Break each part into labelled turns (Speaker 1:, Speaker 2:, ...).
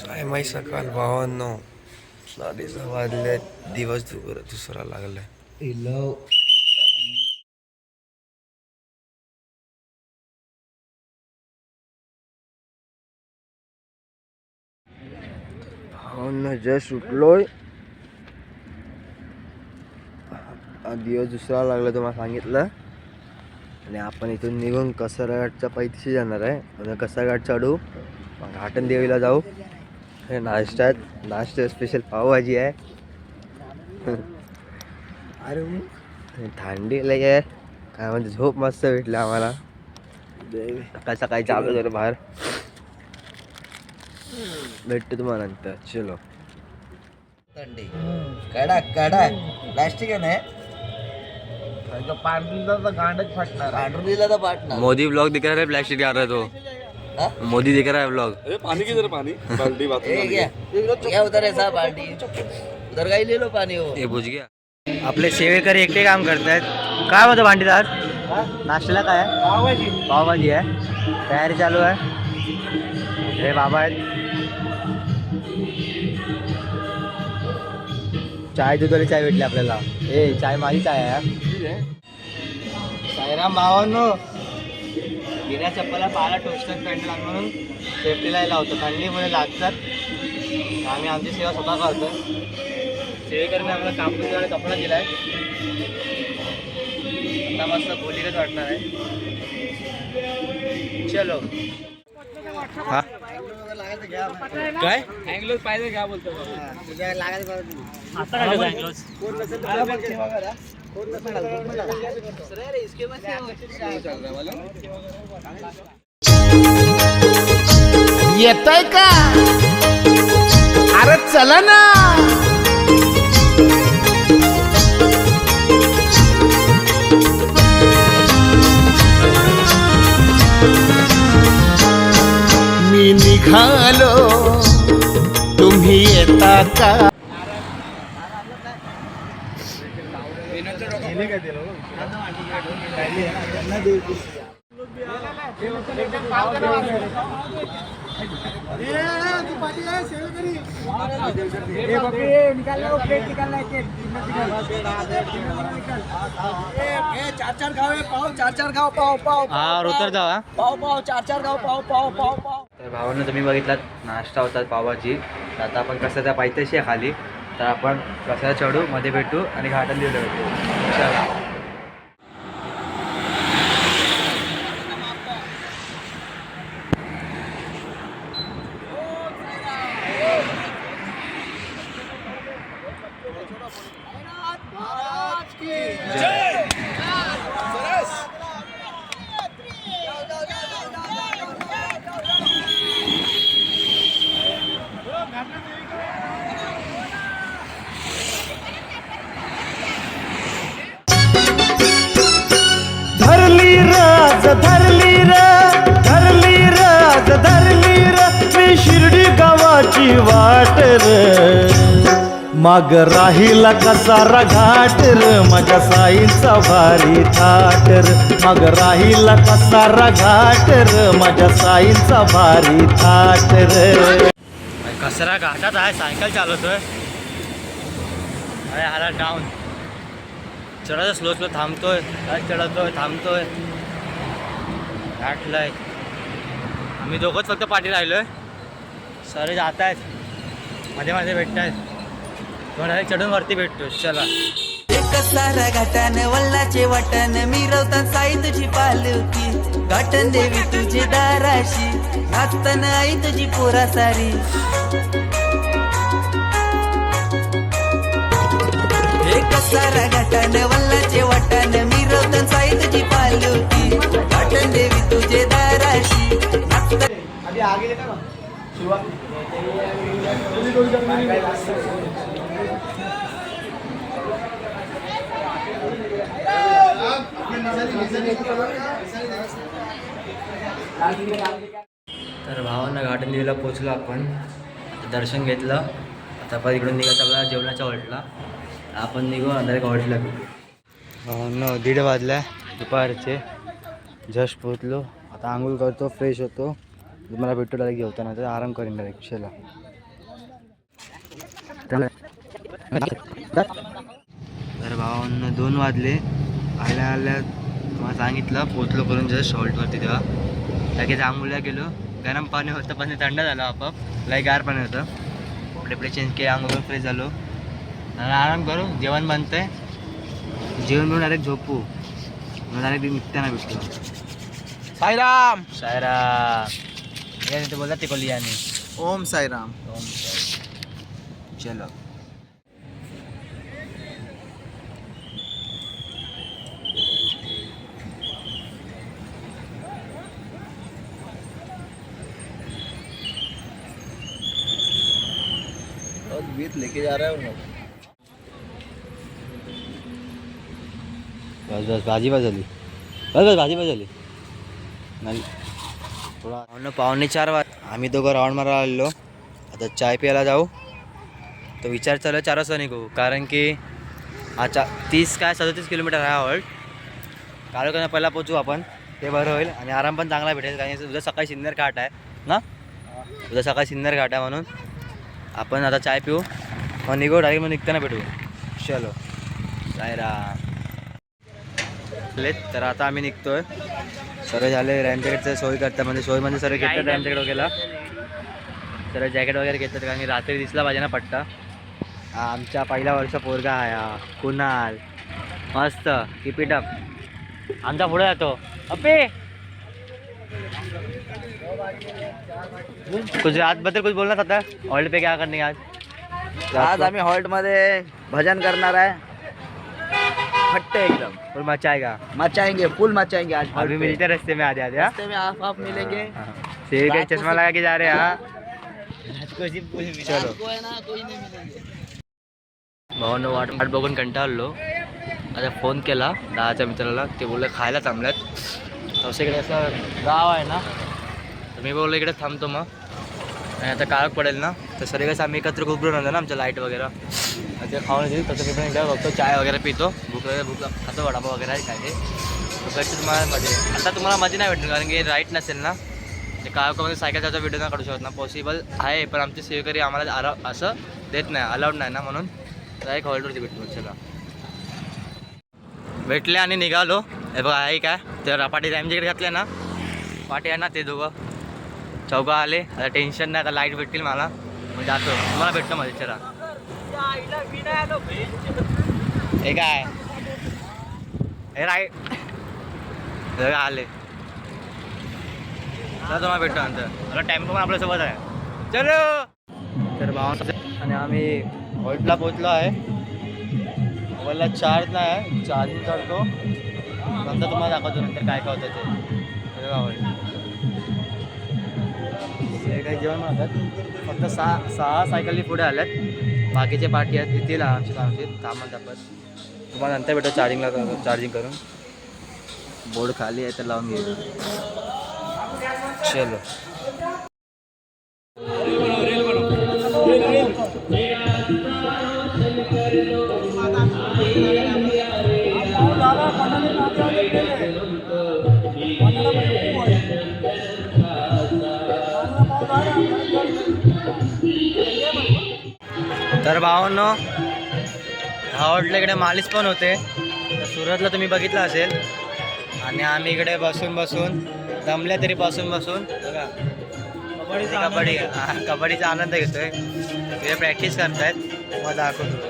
Speaker 1: सायमाई सकाळ भावांनो साडेसहा वाजले दिवस दुसरा दुसरा लागलाय. भावांना जस्ट उठलोय दिवस दुसरा लागला तुम्हाला सांगितलं. आणि आपण इथून निघून कसारघाटच्या पैतीशी जाणार आहे. आणि चढू मग घाटन देवीला जाऊ. हे नाश्त्यात नाश्ता स्पेशल पावभाजी आहे अरे थंडी लय आहे काय म्हणजे झोप मस्त भेटली आम्हाला। सकाळ सकाळी चालू झालं बाहेर। भेटतो तुम्हाला नंतर चलो।
Speaker 2: थंडी। कडा कडा प्लास्टिक आहे ना
Speaker 3: गांडच फाटणार.
Speaker 2: दिला तर पाटणार
Speaker 1: मोदी ब्लॉग है प्लास्टिक रहा हाँ? तो। मोदी दिख रहा है ब्लॉग
Speaker 3: पाणी की जरा पाणी बाल्टी
Speaker 2: ए, क्या क्या उधर है साहब बाल्टी। उधर का ही ले लो पानी हो
Speaker 1: हे बुज गया। आपले सेवेकरी एकटे काम करतायत. काय होतं भांडीदार नाश्त्याला काय? आहे पावभाजी आहे. तयारी चालू आहे. हे बाबा आहेत. चाय दुधारी चाय भेटली आपल्याला. ए चाय माझी चाय आहे. साईराम भावांनो बिना चप्पला पायाला टोचतात लाग म्हणून सेफ्टीला लावतो. थंडीमध्ये लागतात. आम्ही आमची सेवा स्वतः करतो सेवेकरने आम्हाला कापूस आणि कपडा दिलाय. आता मस्त बोलीगत वाटणार आहे. चलो. हा? काय?
Speaker 3: अँगलोज पाहिजे काय बोलतो
Speaker 4: येतय का? अरे चला ना. मी निघालो. तुम्ही येता का?
Speaker 2: चार चार खाओ पाव चार चार खाओ पाव पाव
Speaker 1: हा रोतर जावा
Speaker 2: पाव पाव चार चार खाओ पाव पाव पाव पाव
Speaker 1: तर भावांना तुम्ही बघितलात नाश्ता होतात पावाची तर आता आपण कसं त्या पायथ्याशी आहे खाली तर आपण कसा चढू मध्ये भेटू आणि घाटात लिहिलं भेटू चला.
Speaker 4: आज धरली र धरली राज धरली र. मी शिर्डी गावाची वाट र. माग राहिला कसारा घाट र? माझ्या साईंचा भारी थाट र. माग राहिला कसारा घाट र? माझ्या साईंचा भारी थाट र.
Speaker 1: कचरा घाटात आहे सायकल चालवतोय. अरे आला डाऊन चढायचं स्लो स्लो थांबतोय काय चढवतोय थांबतोय. घाटलाय आम्ही दोघंच फक्त पाठी राहिलोय. सर जात आहेत मध्ये मध्ये भेटत आहेत कोणाला चढून वरती भेटतो चला.
Speaker 5: एक सारा घाटान वल्लाचे वाटण मिरवता साई तुझी पालकी गाठण देवी तुझे दाराशी नाचताना आई तुझी पोरा सारी. एक सारा घाटान वल्लाचे
Speaker 1: तर भावांना गार्डन देवीला पोचलो आपण. दर्शन घेतलं. आता परत इकडून निघायचं आपल्याला जेवणाच्या हॉल्टला आपण निघू हॉल्टला भेटू भावांना दीड वाजल्या दुपारचे. जस्ट पोचलो आता आंघोळ करतो फ्रेश होतो. तुम्हाला भेटू डायरेक्ट जेवताना तर आराम करीन डायरेक्ट चला तर भावांना दोन वाजले. आल्या आल्या तुम्हाला सांगितलं पोचलो करून जस्ट सॉल्टवरती तेव्हा. लगेच आंघोळ्या गेलो. गरम पाणी होतं पण थंड झालं आपोआप. लय गार पाणी होतं. कपडे कपडे चेंज केले आंघोळ फ्रेश झालो. आणि आराम करू जेवण बनतंय. जेवण बनवून डायरेक्ट झोपू. मग डायरेक्ट निघताना भेटतो
Speaker 3: साईराम!
Speaker 1: सायरा ते ते कोली आणि
Speaker 3: ओम साईराम।
Speaker 1: ओम साई. चलो।
Speaker 2: बीत लेके जा रहा है उन
Speaker 1: बस बस भाजी बस बस बस भाजी बस नाही। थोडा पावणे पावणे चार वाज आम्ही दोघं राऊंड मारायला आलेलो. आता चाय प्यायला जाऊ. तर विचार चालू चार वाजता निघू. कारण की अच्छा तीस काय सदतीस किलोमीटर आहे हॉल्ट काळोखाना पहिला पोचू आपण. ते बरं होईल. आणि आराम पण चांगला भेटेल. कारण उद्या सकाळी सिन्नर घाट आहे ना? उद्या सकाळी सिन्नर घाट आहे म्हणून. आपण आता चाय पिऊ. मग निघू डायरेक्ट मग निघताना भेटू. चलो. सायरा आलेत तर आता आम्ही निघतोय. सर्व झाले रॅमजॅकेटचं सोय करतात. म्हणजे सोय म्हणजे सर्व घेतात रॅमजॅकेट वगैरे. सर्व जॅकेट वगैरे घेतात कारण की रात्री दिसला पाहिजे ना पट्टा. आमच्या पहिल्या वर्ष पोरगा आहे हा. कुणाल. मस्त. किप इट अप आमचा पुढे जातो. अप्पे! कुछ रात बद्दल कुछ बोलना था ऑल्ड पे क्या करने का आज?
Speaker 2: आज आम्ही हॉल्टमध्ये भजन करणार आहे. फट्टे एकदम.
Speaker 1: और मचाएगा।
Speaker 2: मचाएंगे फुल मचाएंगे आज
Speaker 1: अभी मिलते रास्ते में आधे आधे हाँ?
Speaker 2: रास्ते में आप आप मिलेंगे।
Speaker 1: शेर के चश्मा लगा के जा रहे हैं चलो।
Speaker 2: को ना कोई नहीं मिलेंगे।
Speaker 1: भावानं वाट वाट बघून कंटाळलो आता फोन केला। दहाच्या मित्राला ते बोलले खायला थांबल्यात तसं इकडे असं गाव आहे ना तर मी बोललो इकडे थांबतो मग. आणि आता काळक पडेल ना तर सगळे कसं आम्ही एकत्र उभरून आलो ना आमच्या लाइट वगैरे. ते खाऊन येतील तसं मी पण एकदा बघतो. चाय वगैरे पितो. भूक वगैरे भूक खातो वडापाव वगैरे आहे काय ते भूकाची तुम्हाला मजे आता तुम्हाला मजा नाही भेटणार कारण की राईट नसेल ना? म्हणजे ते काळोखामध्ये सायकल त्याचा व्हिडिओ नाही काढू शकत ना. पॉसिबल आहे पण आमचे सेवेकरी आम्हाला आरा असं देत नाही अलाउड नाही ना म्हणून. डायरेक्ट हॉल्टवरती भेटतो चला. भेटले आणि निघालो. हे बघा आहे काय? तर रापाटी आमच्याकडे घातले ना पाटी आहे ना ते दोघं. चौघं आले. आता टेन्शन नाही आता लाइट भेटतील मला. म्हणजे जातो. तुम्हाला भेटतो माझे चला. हे काय? हे राय हे आले. तुम्हाला भेटतो नंतर. मला टाइम पण आपल्यासोबत आहे. चलो! तर भावा आणि आम्ही हॉल्टला पोचलो आहे. मोबाईलला चार्ज नाही आहे चार्जिंग करतो नंतर तुम्हाला दाखवतो नंतर काय काय होतं ते हे ते काही जेवण म्हणतात फक्त सहा सहा सायकली पुढे आल्यात. बाकीचे पार्टी आहेत येतील आरामशीर आरामशीर कामात दाखवत तुम्हाला नंतर भेटतो चार्जिंगला चार्जिंग करून. बोर्ड खाली आहे तर लावून घेऊ चलो. तर भावांनो भावडला इकडे मालिश पण होते. तर सुरतला तुम्ही बघितलं असेल. आणि आम्ही इकडे बसून बसून दमल्या तरी बसून बसून बघा. कबड्डी हा, कबड्डीचा आनंद घेतोय. ते प्रॅक्टिस करतायत. मग दाखवतो.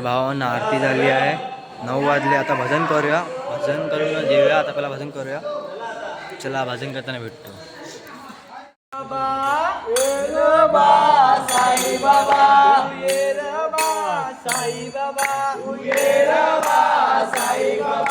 Speaker 1: तर भावांना आरती झाली आहे. नऊ वाजले आता भजन करूया. भजन करून जेवूया आता पहिला भजन करूया. चला भजन करताना भेटतो. रामनवमीचा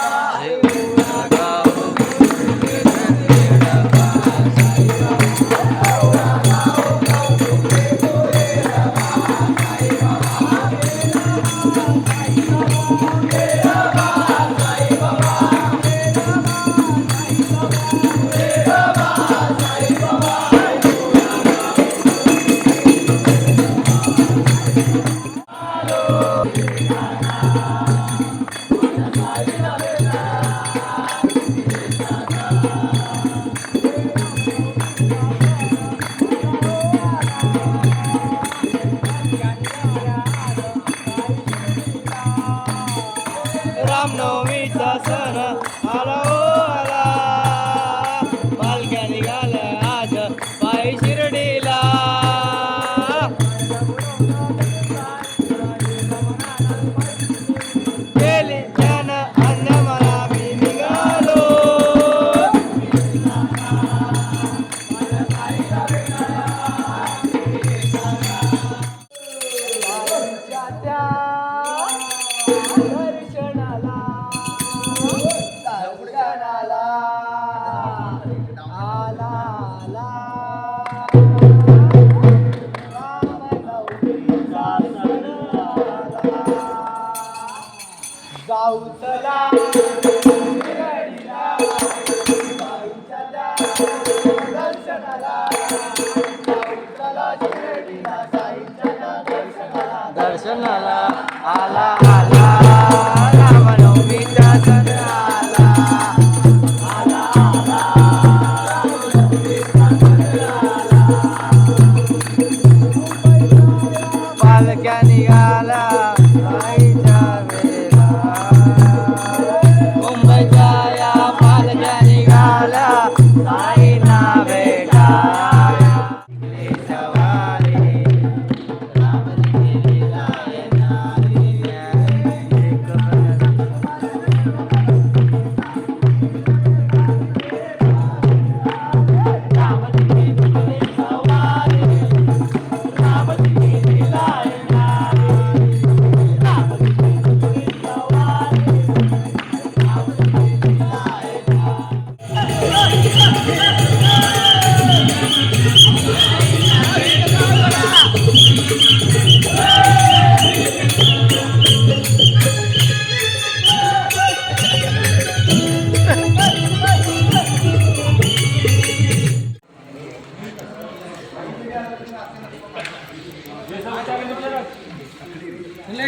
Speaker 1: Thank you.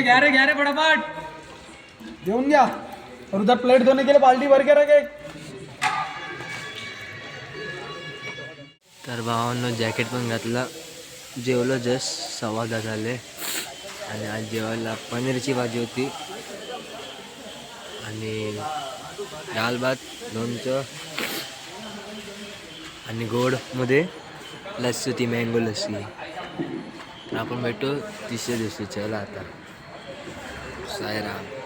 Speaker 3: घ्या रे घ्या रे फटाफट. देऊन घ्या. उधर प्लेट धोने के लिए बाल्टी भर के रखे.
Speaker 1: तर भावांनो जॅकेट पण घातलं. जेवलो जस्ट सव्वा दहा झाले. आणि आज जेवायला पनीरची भाजी होती. आणि दाल भात लोणचं आणि गोडमध्ये लस्सी होती मँगो लस्सी. तर आपण भेटू तिसऱ्या दिवशी. चला आता. सायराम.